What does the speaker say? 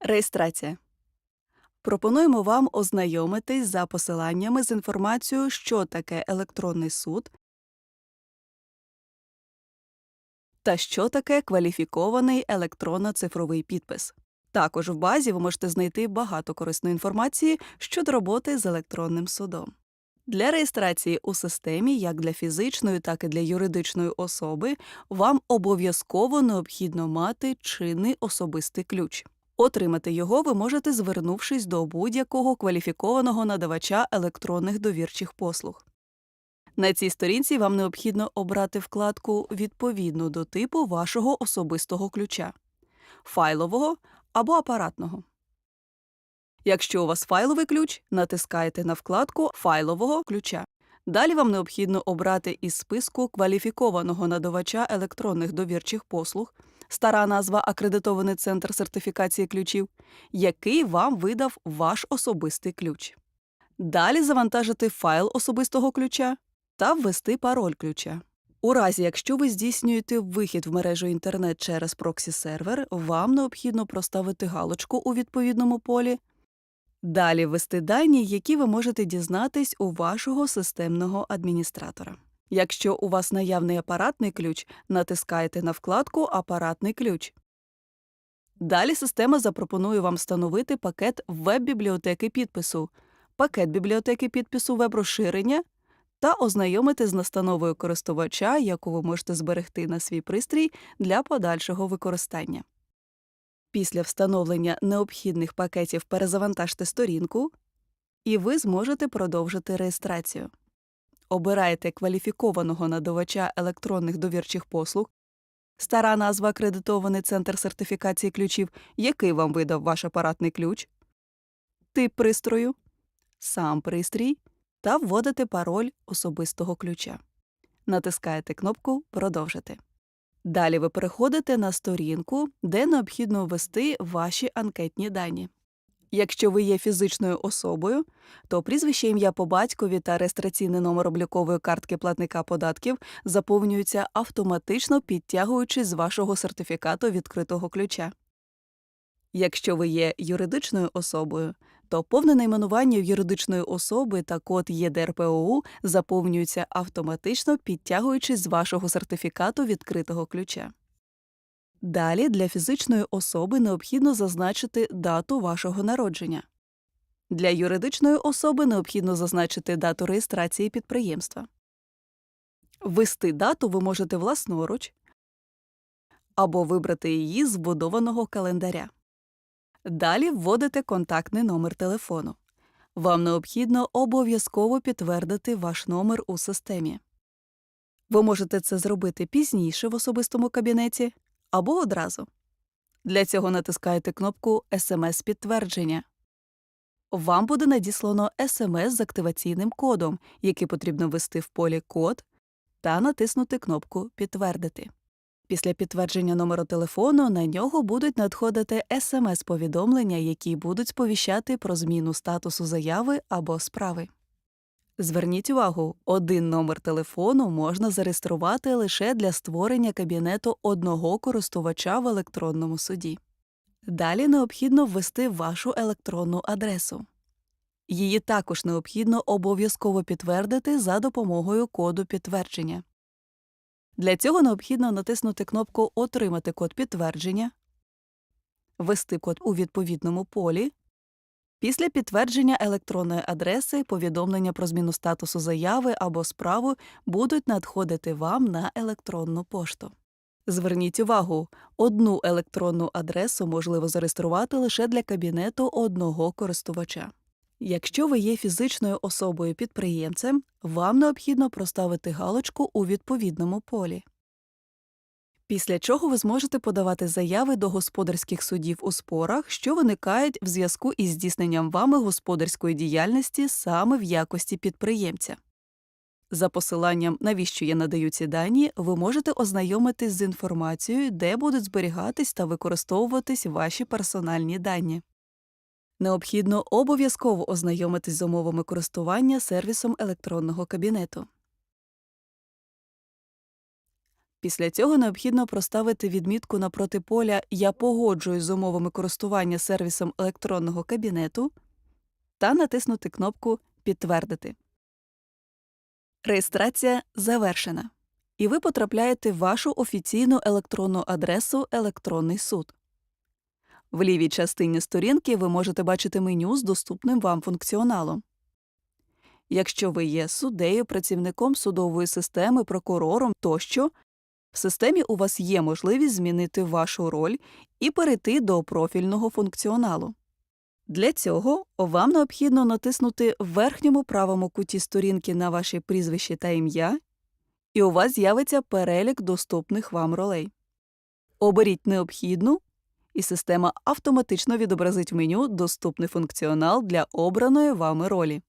Реєстрація. Пропонуємо вам ознайомитись за посиланнями з інформацією, що таке електронний суд та що таке кваліфікований електронно-цифровий підпис. Також в базі ви можете знайти багато корисної інформації щодо роботи з електронним судом. Для реєстрації у системі, як для фізичної, так і для юридичної особи, вам обов'язково необхідно мати чинний особистий ключ. Отримати його ви можете, звернувшись до будь-якого кваліфікованого надавача електронних довірчих послуг. На цій сторінці вам необхідно обрати вкладку відповідну до типу вашого особистого ключа файлового або апаратного. Якщо у вас файловий ключ, натискаєте на вкладку файлового ключа. Далі вам необхідно обрати із списку кваліфікованого надавача електронних довірчих послуг, стара назва Акредитований центр сертифікації ключів, який вам видав ваш особистий ключ. Далі завантажити файл особистого ключа та ввести пароль ключа. У разі, якщо ви здійснюєте вихід в мережу інтернет через проксі-сервер, вам необхідно проставити галочку у відповідному полі Далі ввести дані, які ви можете дізнатись у вашого системного адміністратора. Якщо у вас наявний апаратний ключ, натискаєте на вкладку Апаратний ключ. Далі система запропонує вам встановити пакет веб-бібліотеки підпису, пакет бібліотеки підпису веб-розширення та ознайомити з настановою користувача, яку ви можете зберегти на свій пристрій для подальшого використання. Після встановлення необхідних пакетів перезавантажте сторінку, і ви зможете продовжити реєстрацію. Обираєте кваліфікованого надавача електронних довірчих послуг, стара назва Акредитований центр сертифікації ключів, який вам видав ваш апаратний ключ, тип пристрою, сам пристрій та вводите пароль особистого ключа. Натискаєте кнопку Продовжити. Далі ви переходите на сторінку, де необхідно ввести ваші анкетні дані. Якщо ви є фізичною особою, то прізвище ім'я по батькові та реєстраційний номер облікової картки платника податків заповнюються автоматично підтягуючись з вашого сертифікату відкритого ключа. Якщо ви є юридичною особою, то повне найменування юридичної особи та код ЄДРПОУ заповнюються автоматично підтягуючись з вашого сертифікату відкритого ключа. Далі для фізичної особи необхідно зазначити дату вашого народження. Для юридичної особи необхідно зазначити дату реєстрації підприємства. Ввести дату ви можете власноруч або вибрати її з вбудованого календаря. Далі вводите контактний номер телефону. Вам необхідно обов'язково підтвердити ваш номер у системі. Ви можете це зробити пізніше в особистому кабінеті або одразу. Для цього натискаєте кнопку SMS підтвердження. Вам буде надіслано SMS з активаційним кодом, який потрібно ввести в полі код та натиснути кнопку Підтвердити. Після підтвердження номеру телефону на нього будуть надходити смс-повідомлення, які будуть сповіщати про зміну статусу заяви або справи. Зверніть увагу, один номер телефону можна зареєструвати лише для створення кабінету одного користувача в електронному суді. Далі необхідно ввести вашу електронну адресу. Її також необхідно обов'язково підтвердити за допомогою коду підтвердження. Для цього необхідно натиснути кнопку Отримати код підтвердження, ввести код у відповідному полі. Після підтвердження електронної адреси повідомлення про зміну статусу заяви або справи будуть надходити вам на електронну пошту. Зверніть увагу, одну електронну адресу можливо зареєструвати лише для кабінету одного користувача. Якщо ви є фізичною особою підприємцем, вам необхідно проставити галочку у відповідному полі. Після чого ви зможете подавати заяви до господарських судів у спорах, що виникають в зв'язку із здійсненням вами господарської діяльності саме в якості підприємця. За посиланням, навіщо я надаю ці дані, ви можете ознайомитись з інформацією, де будуть зберігатись та використовуватись ваші персональні дані. Необхідно обов'язково ознайомитись з умовами користування сервісом електронного кабінету. Після цього необхідно проставити відмітку напроти поля Я погоджуюсь з умовами користування сервісом електронного кабінету та натиснути кнопку Підтвердити. Реєстрація завершена. І ви потрапляєте в вашу офіційну електронну адресу Електронний суд. В лівій частині сторінки ви можете бачити меню з доступним вам функціоналом. Якщо ви є суддею, працівником судової системи, прокурором тощо, в системі у вас є можливість змінити вашу роль і перейти до профільного функціоналу. Для цього вам необхідно натиснути в верхньому правому куті сторінки на ваше прізвище та ім'я, і у вас з'явиться перелік доступних вам ролей. Оберіть необхідну, і система автоматично відобразить в меню доступний функціонал для обраної вами ролі.